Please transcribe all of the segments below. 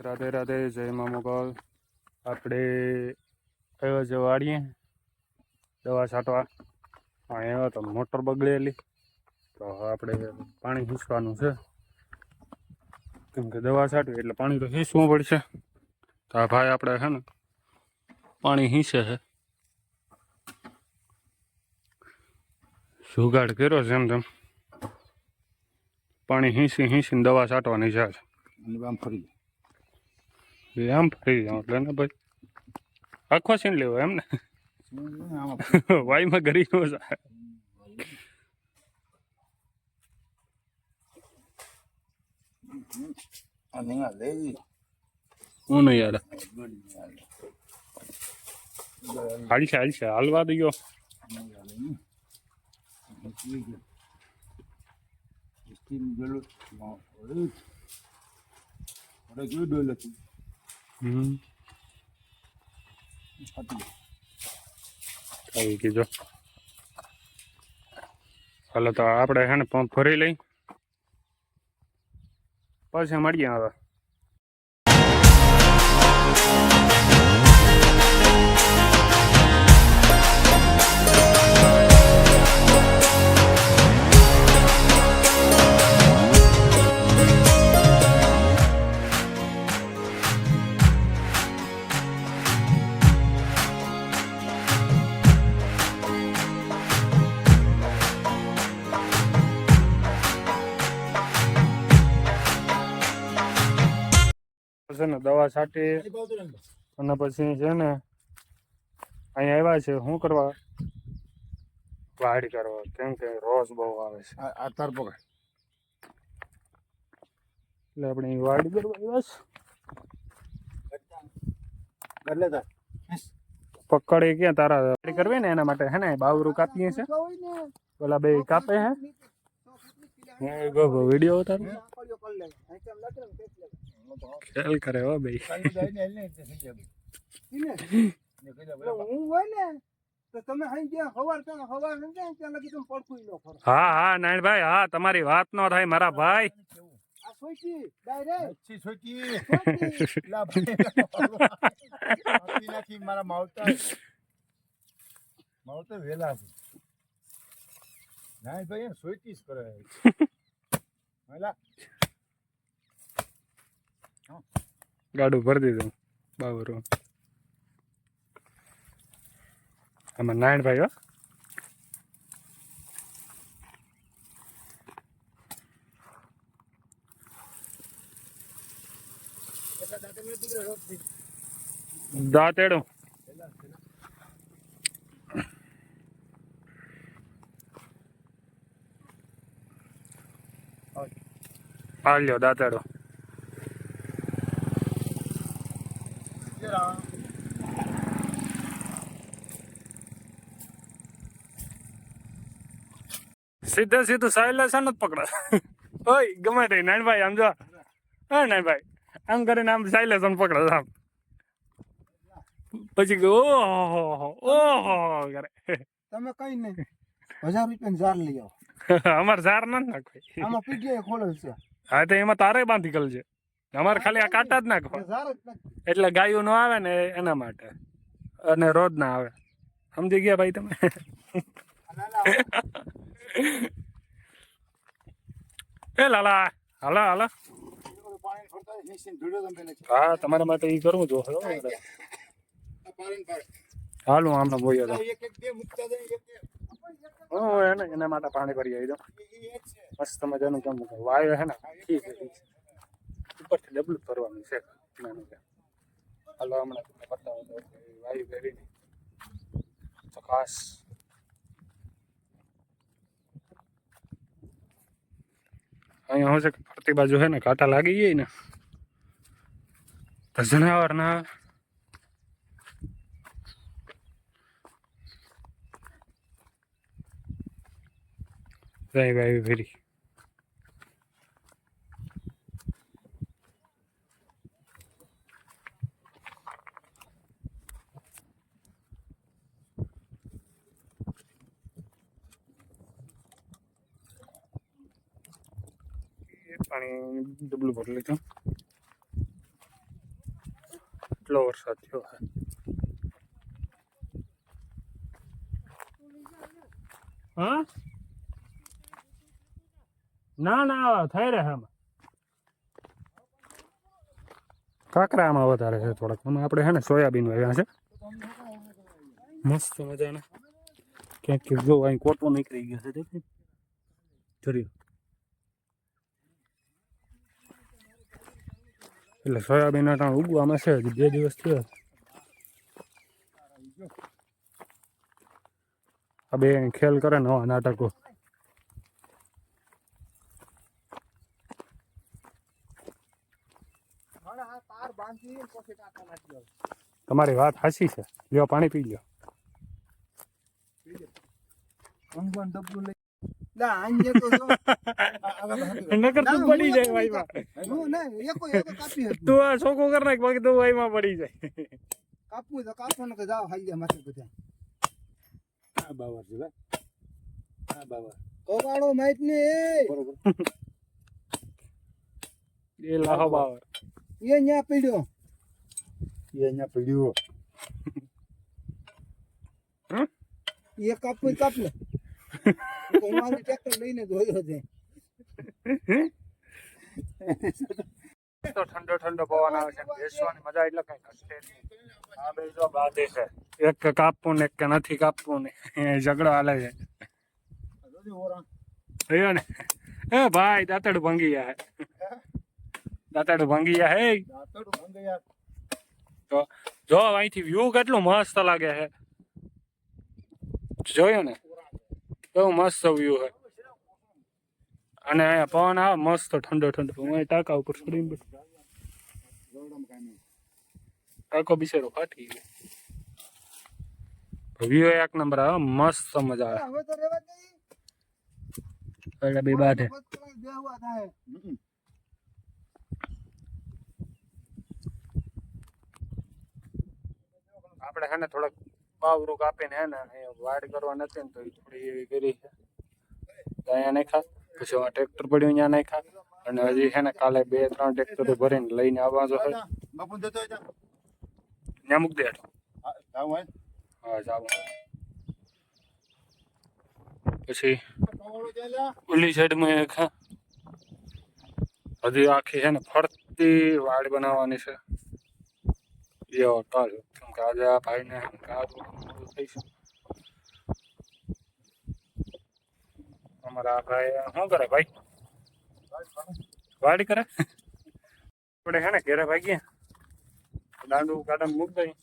રાધે રાધે, જય મા મોગલ. આપણે કયો જવાડીએ દવા છાંટવા. અહીંયા તો મોટર બગડેલી. તો આપણે પાણી હીંચવાનું છે. કેમ કે દવા છાંટવી એટલે પાણી તો હીંચવું પડશે. તો આ ભાઈ આપણે છે ને, પાણી હીંચે છે. જુગાડ કર્યો છે એમ તેમ. પાણી હીંચી હીંચીને દવા છાંટવાની છે. આજે. અને આમ ફરી. આમ ફરી જાઉં એટલે ને ભાઈ? આખો સીન લેવો એમ ને? વાયમાં ગરી નો જાય. હું યાર હાલશે હાલશે હાલવા દયો ગયો ડોલ હતું હમ આવી કીધો હાલો તો આપણે છે ને પંપ ફરી લઈ. પછી મળીએ હવે. છે ને દવા છાંટી અને પછી છે ને અહીંયા આવ્યા છે શું કરવા? વાડ કરવા કેમ કે રોજ બહુ આવે છે. આ તાર પકડ. એટલે આપણે વાડ કરવા આવ્યા છે. એટલે તાર. પકડે ક્યાં તારા? વાડ કરવી ને એના માટે હે ને બાવરું કાપીએ છે. ઓલા બે કાપે હે. હું ગો ગો વીડિયો ઉતારું. ખેલ કરે હો ભાઈ. હું હા હા નારાયણભાઈ હા તમારી વાત નો થાય મારા ભાઈ. સોચી ભાઈ. મારા માવતર. માવતર વેલા છે. ના ભાઈ સોઈતી જ કરે. વેલા. ગાડું ભરી દીધું બાબરું. આમાં નારાયણભાઈ હો. દાંતેડો હાલ્યો દાંતેડો સીધે સીધું સાયલે છે ને પકડે. ઓય ગમે તે નાનભાઈ આમ જો. હા નાનભાઈ આમ કરીને આમ સાયલે છે પકડે આમ. પછી ઓહો ઓહો કરે. તમે કઈ નહીં. હજાર રૂપિયા ઝાર લઈ આવો. અમાર ઝાર ના નાખો આમાં પીટીઆઈ ખોલેલ છે. હા તો એમાં તારે બાંધી કલ છે. અમારે ખાલી આ કાંટા જ નથી. એટલે ગાયો નો આવે ને એના માટે. અને રોજ ના આવે. સમજી ગયા ભાઈ તમે? એ લાલા, હાલા હાલા. પાણી ફરતા નીચે ધૂળો તમે પેલા હા, તમારા માટે એ કરવું જો આ પાણી પાડે હાલું આમના બોયો તો એક એક બે મુકતા જાય એક એક હું, એને, એના માટે પાણી ભરી આવી દઉં એ એક છે મસ્ત મજાનું કેમ કે વાયુ હે ને, ઠીક છે ઠીક છે. ઉપરથી ડબલું ભરવાનું છે. નાનું કે હાલો, હમણાં તમને બતાવું તો કે વાયુ ભરીને તો ખાસ અહીંયા શું છે કે ફરતી બાજુ છે ને કાંટા લાગી જાય ને તો જનાવર ના આવે. જાય વાયુ ભરી પાણી ડબલું ભરી લીધું. એટલો વરસાદ થયો છે. હા? ના ના, થઈ રહે આમાં. કાકરામાં વધારે છે થોડાક. આમાં આપણે છે ને સોયાબીન વાવ્યા છે. મસ્ત મજાના. ક્યાંક જો અહીં કોટો નીકળી ગયો છે જરૂર એટલે સોયાબીન અટાણ ઉગવામાં છે, હજી બે દિવસ થયા. આ બે ખેલ કરે નવા નાટકો. તમારી વાત હાસી છે. લ્યો, પાણી પી લ્યો. અંગણ નકર તું પડી જાય વાઈમાં. ના તું આ ચોખ્ખું કર નાખ બાકી તું વાયમાં પડી જાય. કાપવું તો કાપો ને કે જાઓ હાઈ જાય માથે બધા. આ બાવર છે આ બાવર. કોવાળો માઈટ ને. બરોબર. એ લાહો બાવર એ ન્યા પીડ્યો. એ પીડ્યું. એ કાપવું કાપ. લે જોયો. ને એક ભાઈ, દાંતડું ભાંગી ગયા દાંતડું ભાંગી ગયા હે. તો જો અહીંથી વ્યૂ કેટલું મસ્ત લાગે છે. જોયો ને? કેવું મસ્ત વ્યૂ છે. અને અહીંયા પવન આવે મસ્ત ઠંડો ઠંડો. હું અહીં ટાંકા ઉપર ચડીને બેઠો. ગોળામાં કાંઈ નહીં. ટાંકો બિચારો ફાટી ગયો. વ્યૂ એક નંબર આવે મસ્ત મજા આવે. હવે તો રેવા દે એટલે બે બાધે બેહવા થાય. હમ. આપણે હે ને થોડાક બાવરું કાપીને હે ને વાડ કરવા નથી ને તો ઈ થોડી એવી કરી છે તો નાખ્યા પછી આ ટ્રેક્ટર પડ્યું ત્યાં નાખ્યા અને હજી છે ને કાલે બે ત્રણ ટ્રેક્ટરો ભરીને લઈને આવવા જો છે. ત્યાં મૂક દે હા, જાવું પછી. ઓલી સાઈડમાં હે. હજી આખી છે ને ફરતી વાડ બનાવવાની છે એવો કાલ કેમ કે આજે આ ભાઈને એમ કે આ બધું મોડું થઈ છે અમારા ભાઈ શું કરે ભાઈ વાડી કરે આપણે છે ને ઘેરે ભાગીએ દાંડુ કાઢીને મૂક દઈએ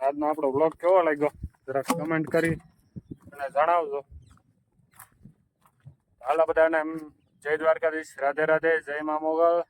આજનો આપણો બ્લોગ કેવો લાગ્યો જરાક કમેન્ટ કરી અને જણાવજો હાલો બધાને જય દ્વારકાધીશ રાધે રાધે જય મા મોગલ